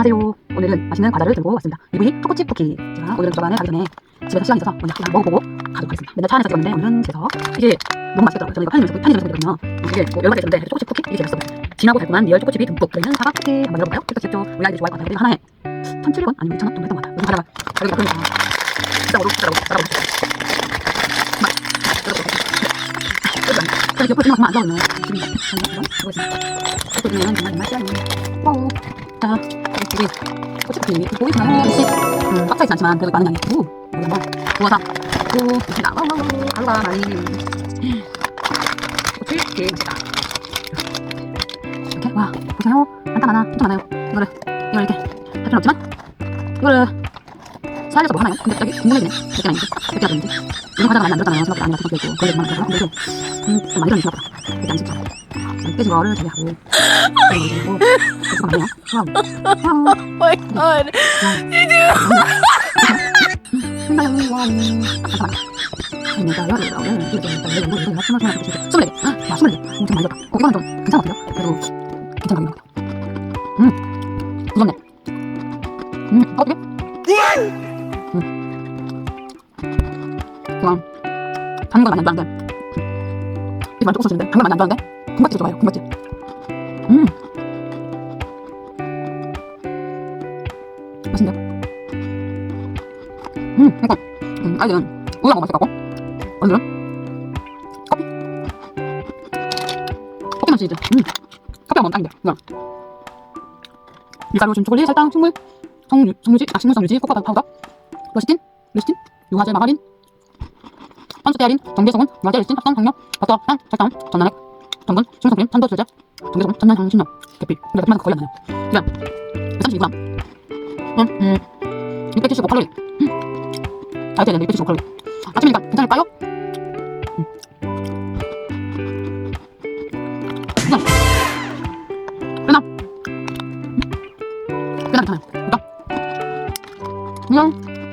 안녕하세요. 오늘은 맛있는 과자를 들고 왔습니다. 이분이 초코칩 쿠키. 제가 오늘은 도서관에 가기 전에 집에서 시간이 있어서 먼저 한번 먹어보고 가도록 하겠습니다. 맨날 차 안에서 찍었는데 오늘은 집에서 이게 너무 맛있겠더라고요. 저는 이거 편의점에서 편의점에서 먹거든요. 이게 뭐 가지 있었는데 초코칩 쿠키 이게 맛있어요. 진하고 달콤한 리얼 초코칩이 듬뿍 들어있는 사과 쿠키 한번 열어볼까요? 이거 귀엽죠? 우리 아이들이 좋아할 것 같아요. 하나에 1,700원 아니면 2,000원 정도 했던 것 같아요. 요즘 과자가 가격이 막 그러니까 비싸고 비싸고 비싸고 저 옆으로 정말 안 나오네요. 지금 이거 있습니 보면 정말 맛이야. 와우. 자, 여기 꼬치쿠키 보이시나요? 역시 음, 꽉 차있진 않지만 그래도 많은 양이 우! 한번 구워서 우! 이렇게 나와 가루가 많이 꼬치김치다 이렇게 와 보세요 한땀 하나 엄청 많아요 이거를 이걸 이렇게 할 필요는 없지만 이거를 살려서 뭐 하나요? 근데 여기 몇 개나 있는지 몇 개나 있는지 이런 과자가 많이 안 들었잖아요 생각보다 아니 같은 것도 있고 그런 게 많이 들어서 근데 이게 음, 좀 많이 들어있나 보다 이렇게 안 씹죠 깨진 거를 제외하고 그리고 그래서 많네요 와우 와우 Oh my god. 내가 열을 열을 이렇게 일단 열을 열을 열을 스물 스물 스물 스물 개. 아, 스물 개. 엄청 많이 넣었다. 어, 이거는 좀 같아요. 그래도 괜찮은 것 같아요. 음, 무섭네. 음, 어떻게? 음, 그냥 단건 많이 안 좋아하는데 이만 조금 써지는데? 단건 많이 안 좋아하는데? 군것질 좋아해요. 군것질. 음, 맛있는데? 음, 이거 음, 아이들은 우유가 먹을 수 있고? 오늘은 커피? 커피 맛이지. 음. 커피가 먹으면 딱인데. 이거 밀가루 준 초콜릿 설탕 식물 성, 성유지? 아 식물 성유지? 코코아 파우더? 러시틴? 레시틴? 유화제 마가린 정제소금 유화제 레시틴 합성 당뇨 버터 향 설탕 전난액 전분 식물성크림 탄도 줄제 정제소금 전난 향신료 계피 근데 그만 거의 안 나요. 그냥 32g 음, 음. 675칼로리. 음. 다이어트에 675칼로리. 아침이니까 괜찮을까요? 음. 그냥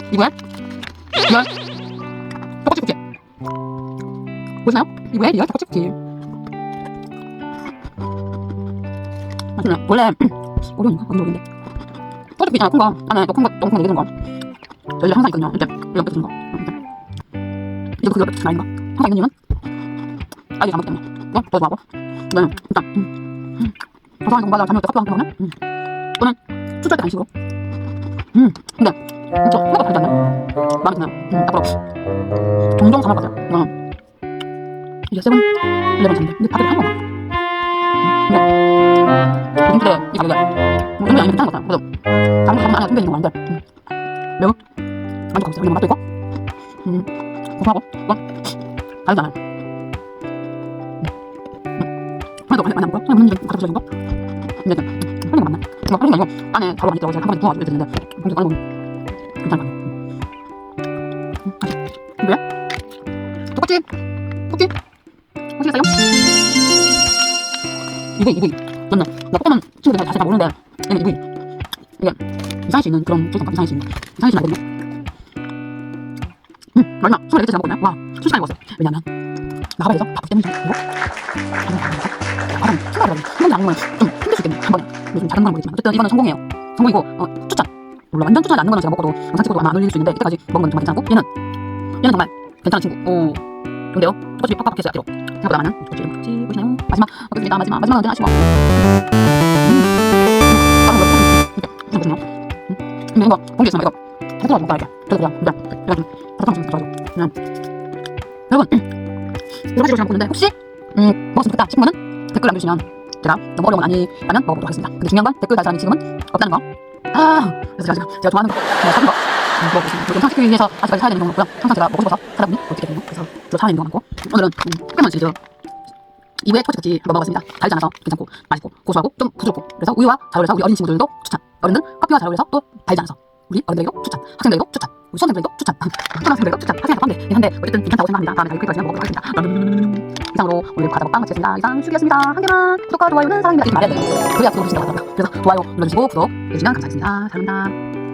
그러니까 떡꼬치 쿠키 보시나요? 이거에 리얼 떡꼬치 쿠키 맛있네요 원래? 어디 오리인데. 떡꼬치 쿠키 있잖아. 큰 거 안에 또큰거 똥콩 내리는 거. 저희 항상 있거든요. 이렇게 이렇게 드는 거. 이렇게 이거 그거 아닌가? 항상 있는 이유는? 아이들이 안 먹기 때문에 이거 더 좋아하고? 이거는 일단 음, 음. 고소한 공부하다가 잠이 올때 커피 한잔 먹으면? 음. 또는 출출할 때 간식으로 음. 근데 진짜 생각보다 달지 않나요? 마음에 드나요? 음 앞으로. 종종 잠을 가세요. 이거는 이게 세븐 일레븐 잠인데 근데 다들 한? 음, 근데 요즘 시대에 이 가격에 뭐 이런 게 아니면 것 같아요 그래서 다른 거 가면 안에 챙겨 있는 거 많은데. 음. 매우 만족하고 있어요. 왜냐면 맛도 있고 음. 고소하고? 이건 다르잖아요. 하나도 많이 안 먹고 그냥 먹는 게 가격적인 거? 근데 이제 음, 혈링이 맞나? 이거 혈링이 아니고 안에 가루가 많이 들어가서 제가 한 번에 부어가지고 됐는데 봉지 꺼내 보면 괜찮은 거 같아요 음. 음, 왜? 똑같지? 이거 이거 맞나? 나 꼬꼬만 친구들 잘, 잘 모르는데 얘는 이거 이게 이상할 수 있는 그런 조성감 이상할 수 있는 이상할 수 있는 음, 마지막 24개째 잘 먹거든요. 와, 순식간에 먹었어요. 왜냐면, 나가봐야죠. 바쁘기 때문이죠. 생각을 하고, 한 번도 안 먹으면 좀 힘들 수 있겠네요. 한 번은. 근데 좀 작은 건 모르겠지만. 어쨌든 이거는 성공이에요. 성공이고, 어, 추천. 물론 완전 추천하지 않는 거는 제가 먹어도 영상 찍어도 아마 안 올릴 수 있는데, 이때까지 먹은 건 정말 괜찮고, 얘는, 얘는 정말 괜찮은 친구. 오, 좋은데요? 토끼집이 팍팍했어요, 앞뒤로. 생각보다 많은 토끼집이 같이 보시나요? 마지막, 먹겠습니다. 마지막, 마지막은 언제나 아쉬워. 음, 보시나요? 음, 이거, 공개 있으면 이거, 해서 먹어야 돼. 그래서 그냥, 내가 좀, 사탕 좀 가져가지고. 그냥. 여러분, 여러 가지로 제가 보는데, 혹시, 음, 먹었으면 좋겠다 싶은 분은 댓글 남겨주시면 제가 너무 어려운 건 아니라면 먹어보도록 하겠습니다. 근데 중요한 건 댓글 달 사람이 지금은 없다는 거. 아, 그래서 제가 지금 제가 좋아하는 거, 뭐, 사는 거, 음, 먹어보겠습니다. 영상 찍기 위해서 아직까지 사야 되는 경우는 없고요. 항상 제가 먹고 싶어서 사다 보니 어떻게 되는 사야 되는 경우가 많고. 오늘은, 음, 포켓몬 시리즈 2부의 토치쿠치 한번 먹어봤습니다. 달지 않아서 괜찮고, 맛있고, 고소하고, 좀 부드럽고. 그래서 우유와 잘 어울려서 우리 어린 친구들도 추천. 어른들 커피와 잘 어울려서 또 달지 않아서 우리 어른들에게도 추천. 학생들에게도 추천. 우리 수험생들에게도 추천. 초등학생들에게도 추천. 학생들 포함돼 있는데 어쨌든 괜찮다고 생각합니다. 다음에 잘 클릭하시면 먹어보도록 하겠습니다. 이상으로 오늘 과자 먹방 마치겠습니다. 이상 수기였습니다. 한 개만 구독과 좋아요는 사랑입니다. 이지 말아야 돼요. 그래야 구독해주신다고 하더라고요. 그래서 좋아요 눌러주시고 구독 해주시면 감사하겠습니다. 잘 먹습니다.